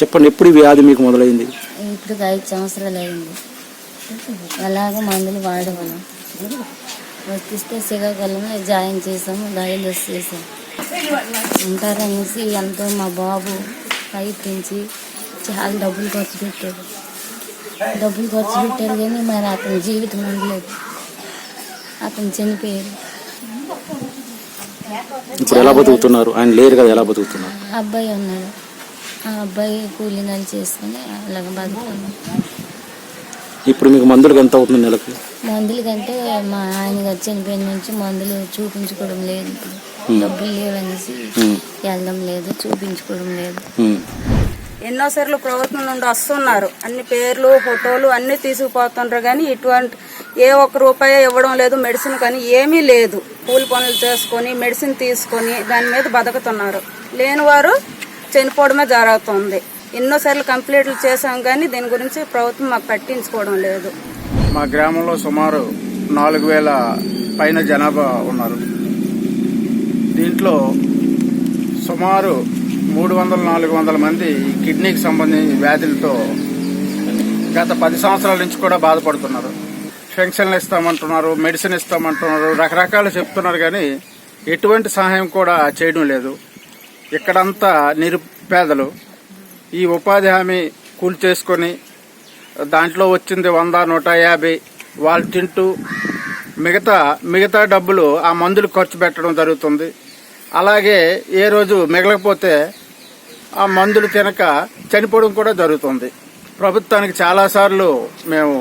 చెప్పండి ఎప్పుడు ఈ వ్యాధి మీకు మొదలైంది? ఇప్పుడు ఐదు సంవత్సరాలు అయింది. అలాగ మందులు వాడేవాళ్ళం వర్తిస్తే శ్రీకాకుళం జాయిన్ చేసాము డయాలిసిస్ చేసాం ఉంటారనేసి ఎంతో మా బాబు ప్రయత్నించి చాలా డబ్బులు ఖర్చు పెట్టారు డబ్బులు ఖర్చు పెట్టారు కానీ మరి అతని జీవితం ఉండలేదు. అతను చనిపోయారు ఇప్పుడు ఎలా బతుకుతున్నారు? ఆయన లేరు కదా ఎలా బతుకుతున్నారు? అబ్బాయి ఉన్నాడు. ఆ అబ్బాయి కూలి నెల చేసుకుని అలాగ బతుకున్నాం ఇప్పుడు మీకు మందులకు ఎంత అవుతుంది నెలకి? మందులు కంటే మా ఆయన గారు చనిపోయిన నుంచి మందులు చూపించుకోవడం లేదు ఇప్పుడు. డబ్బులు లేవనేసి వెళ్ళడం లేదు చూపించుకోవడం లేదు. ఎన్నోసార్లు ప్రభుత్వం నుండి వస్తున్నారు. అన్ని పేర్లు ఫోటోలు అన్ని తీసుకుపోతుండ్రు కానీ ఇటువంటి ఏ ఒక్క రూపాయి ఇవ్వడం లేదు మెడిసిన్ కానీ ఏమీ లేదు. కూలి పనులు చేసుకొని మెడిసిన్ తీసుకొని దాని మీద బతుకుతున్నారు. లేని వారు చనిపోవడమే జరుగుతుంది. ఎన్నోసార్లు కంప్లీట్లు చేసాం కానీ దీని గురించి ప్రభుత్వం మాకు పట్టించుకోవడం లేదు. మా గ్రామంలో సుమారు నాలుగు వేల పైన జనాభా ఉన్నారు. దీంట్లో సుమారు మూడు వందల నాలుగు వందల మంది కిడ్నీకి సంబంధించిన వ్యాధులతో గత పది సంవత్సరాల నుంచి కూడా బాధపడుతున్నారు. పెన్షన్లు ఇస్తామంటున్నారు మెడిసిన్ ఇస్తామంటున్నారు రకరకాలు చెప్తున్నారు కానీ ఎటువంటి సహాయం కూడా చేయడం లేదు. ఇక్కడంతా నిరుపేదలు. ఈ ఉపాధి హామీ కూలి చేసుకొని దాంట్లో వచ్చింది వంద నూట యాభై వాళ్ళు తింటూ మిగతా మిగతా డబ్బులు ఆ మందులు ఖర్చు పెట్టడం జరుగుతుంది. అలాగే ఏ రోజు మిగలకపోతే ఆ మందులు తినక చనిపోవడం కూడా జరుగుతుంది. ప్రభుత్వానికి చాలాసార్లు మేము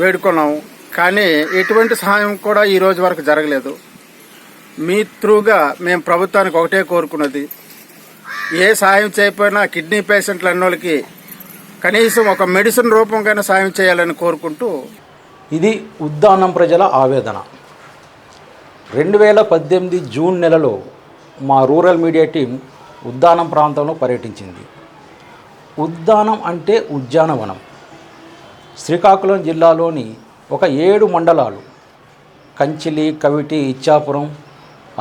వేడుకున్నాము కానీ ఎటువంటి సహాయం కూడా ఈ రోజు వరకు జరగలేదు. మీ త్రూగా మేము ప్రభుత్వానికి ఒకటే కోరుకున్నది. ఏ సాయం చేయకపోయినా కిడ్నీ పేషెంట్లు అన్నోళ్ళకి కనీసం ఒక మెడిసిన్ రూపంగానే సాయం చేయాలని కోరుకుంటూ ఇది ఉద్దానం ప్రజల ఆవేదన. రెండు వేల పద్దెనిమిది జూన్ నెలలో మా రూరల్ మీడియా టీం ఉద్దానం ప్రాంతంలో పర్యటించింది. ఉద్దానం అంటే ఉద్యానవనం. శ్రీకాకుళం జిల్లాలోని ఒక ఏడు మండలాలు కంచిలి కవిటి ఇచ్చాపురం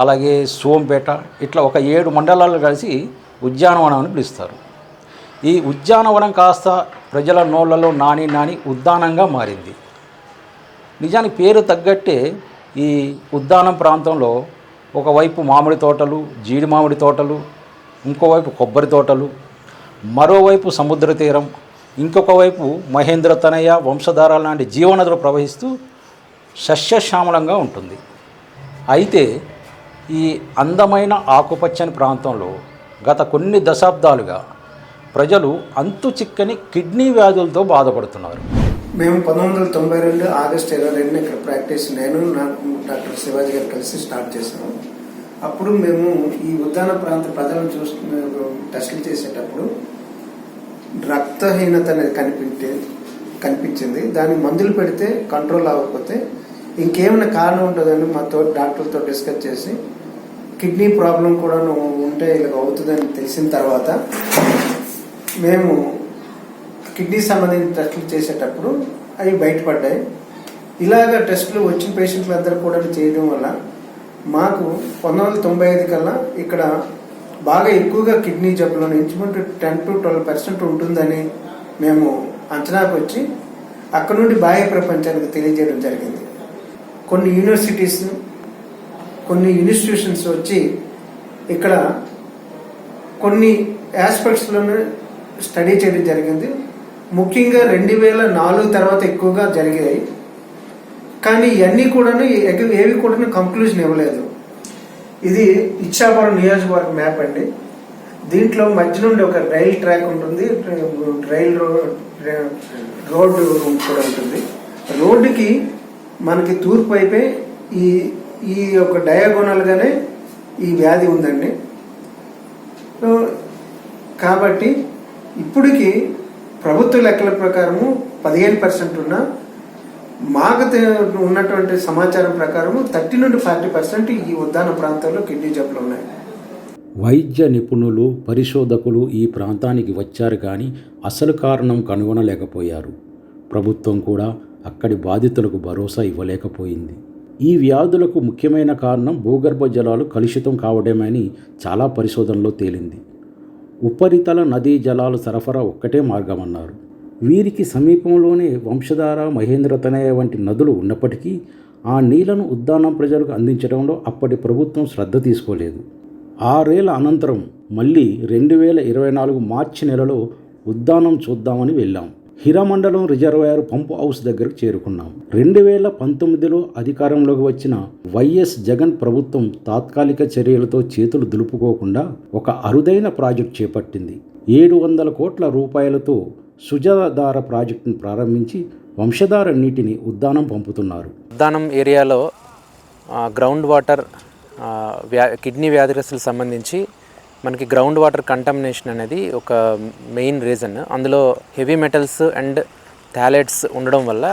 అలాగే సోంపేట ఇట్లా ఒక ఏడు మండలాలు కలిసి ఉద్యానవనం అని పిలుస్తారు. ఈ ఉద్యానవనం కాస్త ప్రజల నోళ్ళలో నాని నాని ఉద్దానంగా మారింది. నిజానికి పేరు తగ్గట్టే ఈ ఉద్దానం ప్రాంతంలో ఒకవైపు మామిడి తోటలు జీడి మామిడి తోటలు ఇంకోవైపు కొబ్బరి తోటలు మరోవైపు సముద్ర తీరం ఇంకొక వైపు మహేంద్ర తనయ వంశధార లాంటి జీవనదులు ప్రవహిస్తూ సస్యశ్యామలంగా ఉంటుంది. అయితే ఈ అందమైన ఆకుపచ్చని ప్రాంతంలో గత కొన్ని దశాబ్దాలుగా ప్రజలు అంతు చిక్కని కిడ్నీ వ్యాధులతో బాధపడుతున్నారు. మేము పంతొమ్మిది వందల తొంభై రెండు ఆగస్ట్ ఇరవై రెండు ఇక్కడ ప్రాక్టీస్ నేను డాక్టర్ శివాజీ గారు కలిసి స్టార్ట్ చేశాము. అప్పుడు మేము ఈ ఉద్యాన ప్రాంత ప్రజలను చూస్తున్న టెస్టులు చేసేటప్పుడు రక్తహీనత అనేది కనిపించే కనిపించింది. దానికి మందులు పెడితే కంట్రోల్ అవ్వకపోతే ఇంకేమైనా కారణం ఉంటుందని మాతో డాక్టర్తో డిస్కస్ చేసి కిడ్నీ ప్రాబ్లం కూడా ఉంటే ఇలా అవుతుందని తెలిసిన తర్వాత మేము కిడ్నీ సంబంధించిన టెస్టులు చేసేటప్పుడు అవి బయటపడ్డాయి. ఇలాగ టెస్టులు వచ్చిన పేషెంట్లందరూ కూడా చేయడం వల్ల మాకు పంతొమ్మిది వందల తొంభై ఐదు కల్లా ఇక్కడ బాగా ఎక్కువగా కిడ్నీ జబ్బులను ఇంచుకుంటూ టెన్ టు ట్వెల్వ్ పర్సెంట్ ఉంటుందని మేము అంచనాకు వచ్చి అక్కడ నుండి బాహ్య ప్రపంచానికి తెలియజేయడం జరిగింది. కొన్ని యూనివర్సిటీస్ కొన్ని ఇన్స్టిట్యూషన్స్ వచ్చి ఇక్కడ కొన్ని ఆస్పెక్ట్స్లోనే స్టడీ చేయడం జరిగింది. ముఖ్యంగా రెండు వేల నాలుగు తర్వాత ఎక్కువగా జరిగాయి. కానీ ఇవన్నీ కూడాను ఏవి కూడా కంక్లూజన్ ఇవ్వలేదు. ఇది ఇచ్చాపురం నియోజకవర్గ మ్యాప్ అండి. దీంట్లో మధ్య నుండి ఒక రైల్ ట్రాక్ ఉంటుంది. రైల్ రోడ్ రోడ్డు కూడా ఉంటుంది. రోడ్డుకి మనకి తూర్పు వైపే ఈ ఈ యొక్క డయాగోనల్గానే ఈ వ్యాధి ఉందండి. కాబట్టి ఇప్పటికి ప్రభుత్వ లెక్కల ప్రకారము పదిహేను పర్సెంట్ ఉన్న మాకు ఉన్నటువంటి సమాచారం ప్రకారము థర్టీ నుండి ఫార్టీ పర్సెంట్ ఈ ఉద్దాన ప్రాంతాల్లో కిడ్నీ జబ్బులు ఉన్నాయి. వైద్య నిపుణులు పరిశోధకులు ఈ ప్రాంతానికి వచ్చారు కానీ అసలు కారణం కనుగొనలేకపోయారు. ప్రభుత్వం కూడా అక్కడి బాధితులకు భరోసా ఇవ్వలేకపోయింది. ఈ వ్యాధులకు ముఖ్యమైన కారణం భూగర్భ జలాలు కలుషితం కావడమని చాలా పరిశోధనలో తేలింది. ఉపరితల నదీ జలాలు సరఫరా ఒక్కటే మార్గమన్నారు. వీరికి సమీపంలోనే వంశధార మహేంద్ర తనయ వంటి నదులు ఉన్నప్పటికీ ఆ నీళ్ళను ఉద్దానం ప్రజలకు అందించడంలో అప్పటి ప్రభుత్వం శ్రద్ధ తీసుకోలేదు. ఆరేళ్ళ అనంతరం మళ్ళీ రెండు వేల ఇరవై నాలుగు మార్చి నెలలో ఉద్దానం చూద్దామని వెళ్ళాం. హిరామండలం రిజర్వాయర్ పంపు హౌస్ దగ్గరకు చేరుకున్నాం. రెండు వేల పంతొమ్మిదిలో అధికారంలోకి వచ్చిన వైఎస్ జగన్ ప్రభుత్వం తాత్కాలిక చర్యలతో చేతులు దులుపుకోకుండా ఒక అరుదైన ప్రాజెక్ట్ చేపట్టింది. ఏడు వందల కోట్ల రూపాయలతో సుజాధార ప్రాజెక్టును ప్రారంభించి వంశధార నీటిని ఉద్దానం పంపుతున్నారు. ఉద్దానం ఏరియాలో గ్రౌండ్ వాటర్ వ్యా కిడ్నీ వ్యాధిగ్రస్తులకు సంబంధించి మనకి గ్రౌండ్ వాటర్ కంటామినేషన్ అనేది ఒక మెయిన్ రీజన్ అందులో హెవీ మెటల్స్ అండ్ థాలెట్స్ ఉండడం వల్ల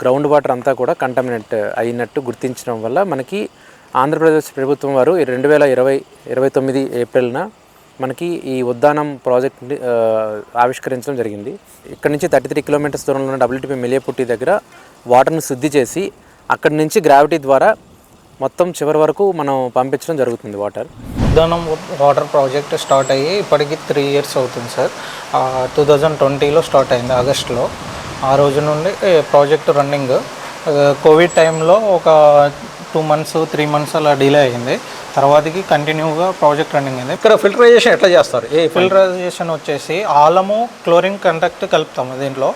గ్రౌండ్ వాటర్ అంతా కూడా కంటామినేట్ అయినట్టు గుర్తించడం వల్ల మనకి ఆంధ్రప్రదేశ్ ప్రభుత్వం వారు రెండు వేల ఇరవై ఇరవై తొమ్మిది ఏప్రిల్న మనకి ఈ ఉద్దానం ప్రాజెక్ట్ ఆవిష్కరించడం జరిగింది. ఇక్కడ నుంచి థర్టీ త్రీ కిలోమీటర్స్ దూరంలో ఉన్న డబ్ల్యూటీపీ మిలియపుట్టి దగ్గర వాటర్ను శుద్ధి చేసి అక్కడి నుంచి గ్రావిటీ ద్వారా మొత్తం చివరి వరకు మనం పంపించడం జరుగుతుంది water Uddanam water project start అయ్యి ఇప్పటికి త్రీ ఇయర్స్ అవుతుంది సార్. టూ థౌజండ్ ట్వంటీలో స్టార్ట్ అయింది ఆగస్ట్లో. ఆ రోజు నుండి ప్రాజెక్ట్ రన్నింగ్. కోవిడ్ టైంలో ఒక టూ మంత్స్ త్రీ మంత్స్ అలా డిలే అయింది. తర్వాతకి కంటిన్యూగా ప్రాజెక్ట్ రన్నింగ్ అయింది ఇక్కడ ఫిల్టరైజేషన్ ఎట్లా చేస్తారు? ఏ ఫిల్టరైజేషన్ వచ్చేసి ఆలము క్లోరిన్ కంటాక్ట్ కలుపుతాము దీంట్లో.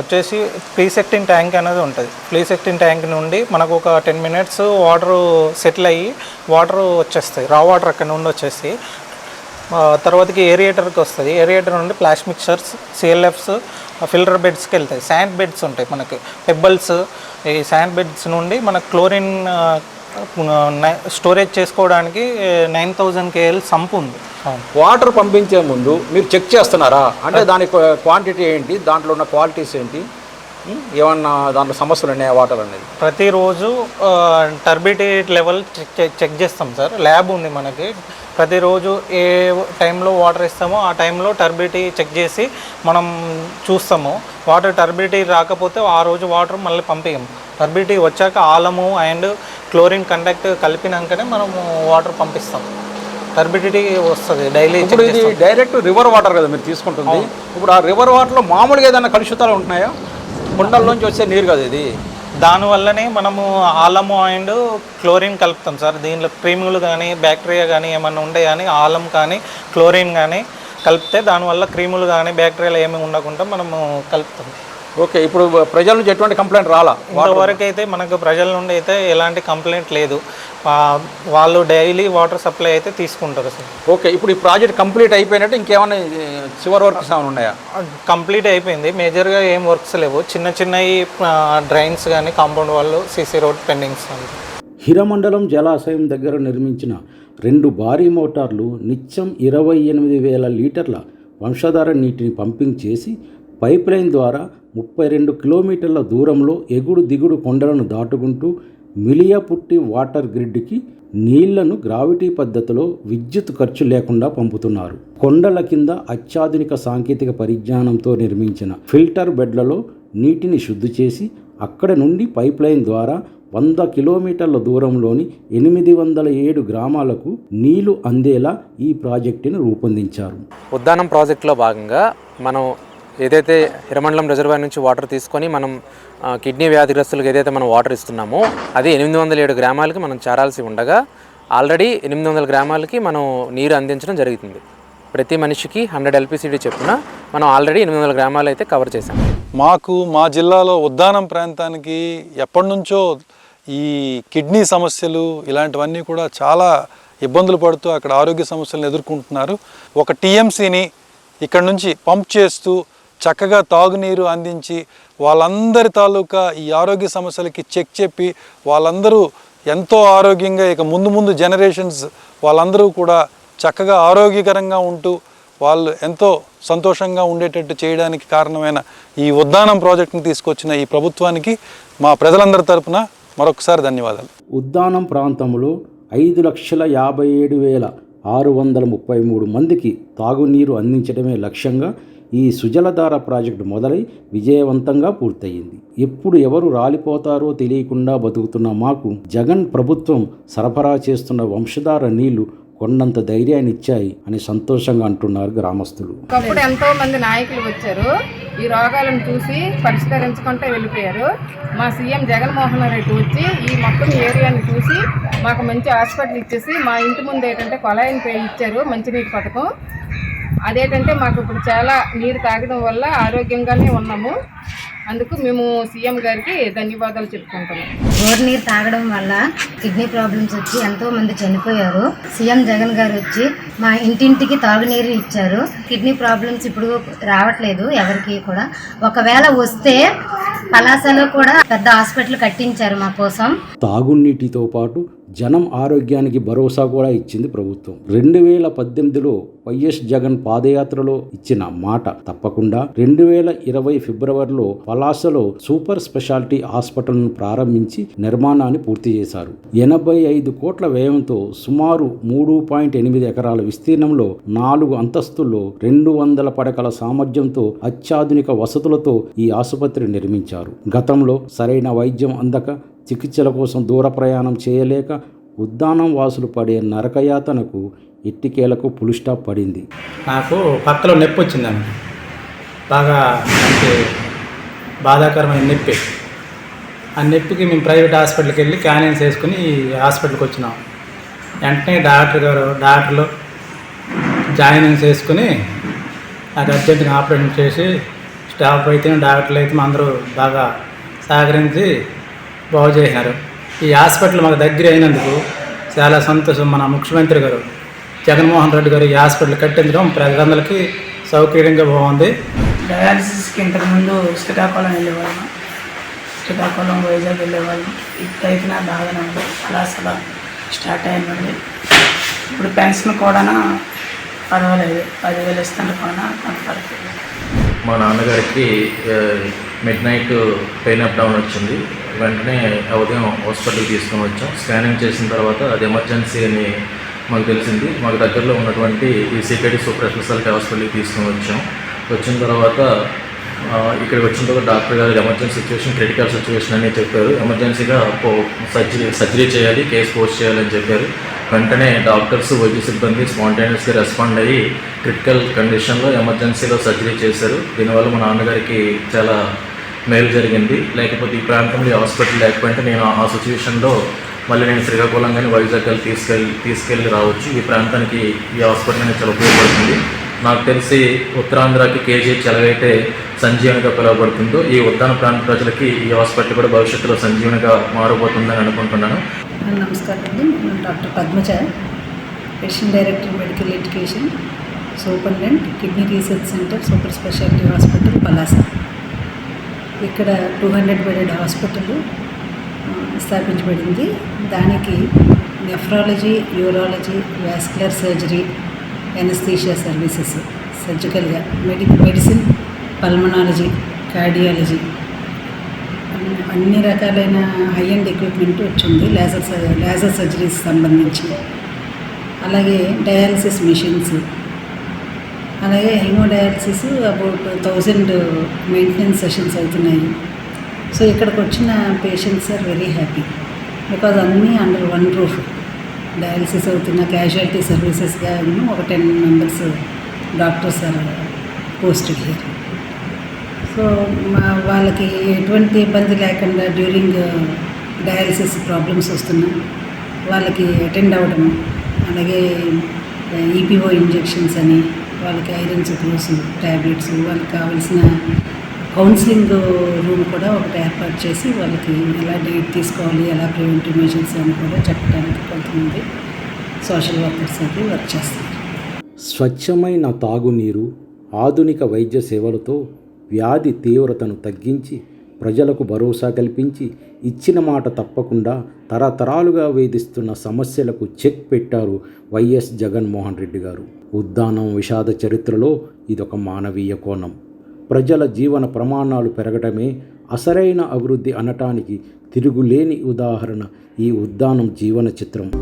వచ్చేసి ప్రీసెక్టింగ్ ట్యాంక్ అనేది ఉంటుంది. ప్రీసెక్టింగ్ ట్యాంక్ నుండి మనకు ఒక టెన్ మినిట్స్ వాటర్ సెటిల్ అయ్యి వాటర్ వచ్చేస్తాయి. రా వాటర్ అక్కడ నుండి వచ్చేసి తర్వాతకి ఏరియేటర్కి వస్తుంది. ఏరియేటర్ నుండి ప్లాస్ మిక్చర్స్ సిఎల్ఎఫ్స్ ఫిల్టర్ బెడ్స్కి వెళ్తాయి. శాండ్ బెడ్స్ ఉంటాయి మనకి. పెబ్బల్స్ ఈ శాండ్ బెడ్స్ నుండి మనకు క్లోరిన్ స్టోరేజ్ చేసుకోవడానికి నైన్ థౌజండ్ కేఎల్ సంప్ ఉంది. వాటర్ పంపించే ముందు మీరు చెక్ చేస్తున్నారా? అంటే దాని క్వాంటిటీ ఏంటి? దాంట్లో ఉన్న క్వాలిటీస్ ఏంటి? ఏమన్నా దాంట్లో సమస్యలు ఉన్నాయా? వాటర్ అనేది? ప్రతిరోజు టర్బిటీ లెవెల్ చెక్ చేస్తాం సార్. ల్యాబ్ ఉంది మనకి. ప్రతిరోజు ఏ టైంలో వాటర్ ఇస్తామో ఆ టైంలో టర్బిటీ చెక్ చేసి మనం చూస్తాము. వాటర్ టర్బిటీ రాకపోతే ఆ రోజు వాటర్ మళ్ళీ పంపించము టర్బిటీ వచ్చాక ఆలము అండ్ క్లోరిన్ కంటాక్ట్ కలిపినాకనే మనము వాటర్ పంపిస్తాం. టర్బిడిటీ వస్తుంది డైలీ ఇప్పుడు ఇది డైరెక్ట్ రివర్ వాటర్ కదా మీరు తీసుకుంటుంది. ఇప్పుడు ఆ రివర్ వాటర్లో మామూలుగా ఏదైనా కలుషితాలు ఉంటున్నాయా? కుండల్లోంచి వచ్చే నీరు కదా ఇది. దానివల్లనే మనము ఆలము అండ్ క్లోరిన్ కలుపుతాం సార్. దీనిలో క్రీములు కానీ బ్యాక్టీరియా కానీ ఏమన్నా ఉండే కానీ ఆలం కానీ క్లోరిన్ కానీ కలిపితే దానివల్ల క్రీములు కానీ బ్యాక్టీరియాలు ఏమి ఉండకుండా మనము కలుపుతాం. ఓకే ఇప్పుడు ప్రజల నుంచి ఎటువంటి కంప్లైంట్ రాలా? ఇంతవరకు అయితే మనకు ప్రజల నుండి అయితే ఎలాంటి కంప్లైంట్ లేదు. వాళ్ళు డైలీ వాటర్ సప్లై అయితే తీసుకుంటారు సార్. ఓకే ఇప్పుడు ఈ ప్రాజెక్ట్ కంప్లీట్ అయిపోయినట్టు ఇంకేమైనా చివరి వర్క్స్ ఏమైనా ఉన్నాయా? కంప్లీట్ అయిపోయింది. మేజర్గా ఏం వర్క్స్ లేవు. చిన్న చిన్నవి డ్రైన్స్ కానీ కాంపౌండ్ వాళ్ళు సీసీ రోడ్ పెండింగ్స్ హిరమండలం జలాశయం దగ్గర నిర్మించిన రెండు భారీ మోటార్లు నిత్యం ఇరవై ఎనిమిది వేల లీటర్ల వంశధార నీటిని పంపింగ్ చేసి పైప్ లైన్ ద్వారా ముప్పై రెండు కిలోమీటర్ల దూరంలో ఎగుడు దిగుడు కొండలను దాటుకుంటూ మిలియాపుట్టి వాటర్ గ్రిడ్కి నీళ్ళను గ్రావిటీ పద్ధతిలో విద్యుత్ ఖర్చు లేకుండా పంపుతున్నారు. కొండల కింద అత్యాధునిక సాంకేతిక పరిజ్ఞానంతో నిర్మించిన ఫిల్టర్ బెడ్లలో నీటిని శుద్ధి చేసి అక్కడ నుండి పైప్ లైన్ ద్వారా వంద కిలోమీటర్ల దూరంలోని ఎనిమిది వందల ఏడు గ్రామాలకు నీళ్ళు అందేలా ఈ ప్రాజెక్టును రూపొందించారు. ఉద్దానం ప్రాజెక్టులో భాగంగా మనం ఏదైతే హిరమండలం రిజర్వాయర్ నుంచి వాటర్ తీసుకొని మనం కిడ్నీ వ్యాధిగ్రస్తులకు ఏదైతే మనం వాటర్ ఇస్తున్నామో అది ఎనిమిది వందల ఏడు గ్రామాలకి మనం చేరాల్సి ఉండగా ఆల్రెడీ ఎనిమిది వందల గ్రామాలకి మనం నీరు అందించడం జరుగుతుంది. ప్రతి మనిషికి హండ్రెడ్ ఎల్పిసిడి చెప్పున మనం ఆల్రెడీ ఎనిమిది వందల గ్రామాలు అయితే కవర్ చేసాం మాకు మా జిల్లాలో ఉద్దానం ప్రాంతానికి ఎప్పటి నుంచో ఈ కిడ్నీ సమస్యలు ఇలాంటివన్నీ కూడా చాలా ఇబ్బందులు పడుతూ అక్కడ ఆరోగ్య సమస్యలను ఎదుర్కొంటున్నారు. ఒక టీఎంసీని ఇక్కడ నుంచి పంప్ చేస్తూ చక్కగా తాగునీరు అందించి వాళ్ళందరి తాలూకా ఈ ఆరోగ్య సమస్యలకి చెక్ చెప్పి వాళ్ళందరూ ఎంతో ఆరోగ్యంగా ఇక ముందు ముందు జనరేషన్స్ వాళ్ళందరూ కూడా చక్కగా ఆరోగ్యకరంగా ఉంటూ వాళ్ళు ఎంతో సంతోషంగా ఉండేటట్టు చేయడానికి కారణమైన ఈ ఉద్దానం ప్రాజెక్టును తీసుకొచ్చిన ఈ ప్రభుత్వానికి మా ప్రజలందరి తరపున మరొకసారి ధన్యవాదాలు. ఉద్దానం ప్రాంతంలో ఐదు లక్షల యాభై ఏడు వేల ఆరు వందల ముప్పై మూడు మందికి తాగునీరు అందించడమే లక్ష్యంగా ఈ సుజలధార ప్రాజెక్టు మొదలై విజయవంతంగా పూర్తయింది. ఎప్పుడు ఎవరు రాలిపోతారో తెలియకుండా బతుకుతున్న మాకు జగన్ ప్రభుత్వం సరఫరా చేస్తున్న వంశధార నీళ్ళు కొండంత ధైర్యాన్ని ఇచ్చాయి అని సంతోషంగా అంటున్నారు గ్రామస్తులు. ఒకప్పుడు ఎంతో మంది నాయకులు వచ్చారు. ఈ రోగాలను చూసి పరిష్కరించుకుంటే వెళ్ళిపోయారు. మా సీఎం జగన్మోహన్ రెడ్డి వచ్చి ఈ మొత్తం ఏరియాని చూసి మాకు మంచి హాస్పిటల్ ఇచ్చేసి మా ఇంటి ముందు ఏంటంటే కొలాయిని పే ఇచ్చారు మంచినీటి పథకం. అదేంటంటే మాకు ఇప్పుడు చాలా నీరు తాగడం వల్ల ఆరోగ్యంగానే ఉన్నాము. అందుకు మేము సీఎం గారికి ధన్యవాదాలు చెప్పుకుంటున్నాం. బోర్ నీరు తాగడం వల్ల కిడ్నీ ప్రాబ్లమ్స్ వచ్చి ఎంతో మంది చనిపోయారు. సీఎం జగన్ గారు వచ్చి మా ఇంటింటికి తాగునీరు ఇచ్చారు. కిడ్నీ ప్రాబ్లమ్స్ ఇప్పుడు రావట్లేదు ఎవరికి కూడా. ఒకవేళ వస్తే పలాసలో కూడా పెద్ద హాస్పిటల్ కట్టించారు మా కోసం. తాగునీటితో పాటు జనం ఆరోగ్యానికి భరోసా కూడా ఇచ్చింది ప్రభుత్వం. రెండు వేల పద్దెనిమిదిలో వైఎస్ జగన్ పాదయాత్రలో ఇచ్చిన మాట తప్పకుండా రెండు వేల ఇరవై ఫిబ్రవరిలో పలాసలో సూపర్ స్పెషాలిటీ హాస్పిటల్ను ప్రారంభించి నిర్మాణాన్ని పూర్తి చేశారు. ఎనభై ఐదు కోట్ల వ్యయంతో సుమారు మూడు పాయింట్ ఎనిమిది ఎకరాల విస్తీర్ణంలో నాలుగు అంతస్తుల్లో రెండు వందల పడకల సామర్థ్యంతో అత్యాధునిక వసతులతో ఈ ఆసుపత్రి నిర్మించారు. గతంలో సరైన వైద్యం అందక చికిత్సల కోసం దూర ప్రయాణం చేయలేక ఉద్దానం వాసులు పడే నరకయాతనకు ఇట్టికేలకు పులుస్టాప్ పడింది. నాకు పక్కలో నొప్పి వచ్చిందండి బాగా అంటే బాధాకరమైన నొప్పి. ఆ నొప్పికి మేము ప్రైవేట్ హాస్పిటల్కి వెళ్ళి క్యానిన్స్ వేసుకుని హాస్పిటల్కి వచ్చినాం. వెంటనే డాక్టర్ గారు డాక్టర్లు జాయినింగ్స్ వేసుకుని నాకు అర్జెంటుగా ఆపరేషన్ చేసి స్టాఫ్ అయితే డాక్టర్లు అయితే అందరూ బాగా సహకరించి బాగు చేసినారు ఈ హాస్పిటల్ మాకు దగ్గర అయినందుకు చాలా సంతోషం మన ముఖ్యమంత్రి గారు. జగన్మోహన్ రెడ్డి గారు ఈ హాస్పిటల్ కట్టించడం ప్రజలందరికీ సౌకర్యంగా బాగుంది. డయాలసిస్కి ఇంతకుముందు శ్రీకాకుళం వెళ్ళేవాళ్ళం. శ్రీకాకుళం వైజాగ్ వెళ్ళేవాళ్ళం. ఇప్పుడైతే నా బాగానే ఉంది. అలా స్టార్ట్ అయిందండి. ఇప్పుడు పెన్షన్ కూడా పర్వాలేదు. పదివేలు ఇస్తుంటే కూడా కొంత పర్వాలేదు. మా నాన్నగారికి midnight pain up down వచ్చింది. వెంటనే ఉదయం హాస్పిటల్కి తీసుకొని వచ్చాం. స్కానింగ్ చేసిన తర్వాత అది ఎమర్జెన్సీ అని మాకు తెలిసింది. మాకు దగ్గరలో ఉన్నటువంటి ఈ సికేడి సూపర్ స్పెషాలిటీ హాస్పిటల్కి తీసుకొని వచ్చాం. వచ్చిన తర్వాత ఇక్కడికి వచ్చిన తర్వాత డాక్టర్ గారు ఎమర్జెన్సీ సిచ్యువేషన్ క్రిటికల్ సిచ్యువేషన్ అని చెప్పారు. ఎమర్జెన్సీగా సర్జరీ సర్జరీ చేయాలి కేసు పోస్ట్ చేయాలని చెప్పారు. వెంటనే డాక్టర్స్ వైద్య సిబ్బంది స్పాంటేనియస్గా రెస్పాండ్ అయ్యి క్రిటికల్ కండిషన్లో ఎమర్జెన్సీలో సర్జరీ చేశారు. దీనివల్ల మా నాన్నగారికి చాలా మేలు జరిగింది. లేకపోతే ఈ ప్రాంతంలో ఈ హాస్పిటల్ లేకపోతే నేను ఆ సిచ్యువేషన్లో మళ్ళీ నేను శ్రీకాకుళం కానీ వైజాగ్ కానీ తీసుకెళ్ళి తీసుకెళ్ళి రావచ్చు. ఈ ప్రాంతానికి ఈ హాస్పిటల్ అనేది చాలా ఉపయోగపడుతుంది. నాకు తెలిసి ఉత్తరాంధ్రకి కేజీహెచ్ ఎలాగైతే సంజీవనిగా పిలువబడుతుందో ఈ ఉద్దాన ప్రాంత ప్రజలకి ఈ హాస్పిటల్ కూడా భవిష్యత్తులో సంజీవనిగా మారబోతుందని అనుకుంటున్నాను. నమస్కారం అండి. నేను doctor Padmaja. Patient director medical education superintendent kidney research centre super speciality hospital Palasa ఇక్కడ టూ హండ్రెడ్ బెడెడ్ హాస్పిటల్ స్థాపించబడింది. దానికి nephrology urology vascular surgery anaesthesia services సర్జికల్గా medi medicine pulmonology cardiology. అన్ని- రకాలైన హై అండ్ ఎక్విప్మెంట్ వచ్చింది laser laser surgeries సంబంధించి. అలాగే dialysis machines అలాగే haemodialysis about thousand maintenance sessions అవుతున్నాయి. సో ఇక్కడికి వచ్చిన patients are very happy. Because అన్నీ అండర్ వన్ రూఫ్. డయాలసిస్ అవుతున్న క్యాజువాలిటీ సర్వీసెస్గా ఒక ten members doctors are posted here. So మా వాళ్ళకి ఎటువంటి ఇబ్బంది లేకుండా డ్యూరింగ్ డయాలసిస్ ప్రాబ్లమ్స్ వస్తున్నా వాళ్ళకి అటెండ్ అవ్వడం అలాగే ఈపీఓ ఇంజెక్షన్స్ అని వాళ్ళకి ఐరన్ సుక్రోస్ ట్యాబ్లెట్స్ వాళ్ళకి కావాల్సిన కౌన్సిలింగ్ రూమ్ కూడా ఒకటి ఏర్పాటు చేసి వాళ్ళకి ఎలా డైట్ తీసుకోవాలి ఎలా ప్రివెంటివ్ మెజర్స్ అని కూడా చెప్పడానికి కొంతమంది సోషల్ వర్కర్స్ అయితే వర్క్ చేస్తారు స్వచ్ఛమైన తాగునీరు ఆధునిక వైద్య సేవలతో వ్యాధి తీవ్రతను తగ్గించి ప్రజలకు భరోసా కల్పించి ఇచ్చిన మాట తప్పకుండా తరతరాలుగా వేధిస్తున్న సమస్యలకు చెక్ పెట్టారు వైఎస్ జగన్మోహన్ రెడ్డి గారు. ఉద్దానం విషాద చరిత్రలో ఇదొక మానవీయ కోణం. ప్రజల జీవన ప్రమాణాలు పెరగటమే అసరైన అభివృద్ధి అనటానికి తిరుగులేని ఉదాహరణ ఈ ఉద్దానం జీవన చిత్రం.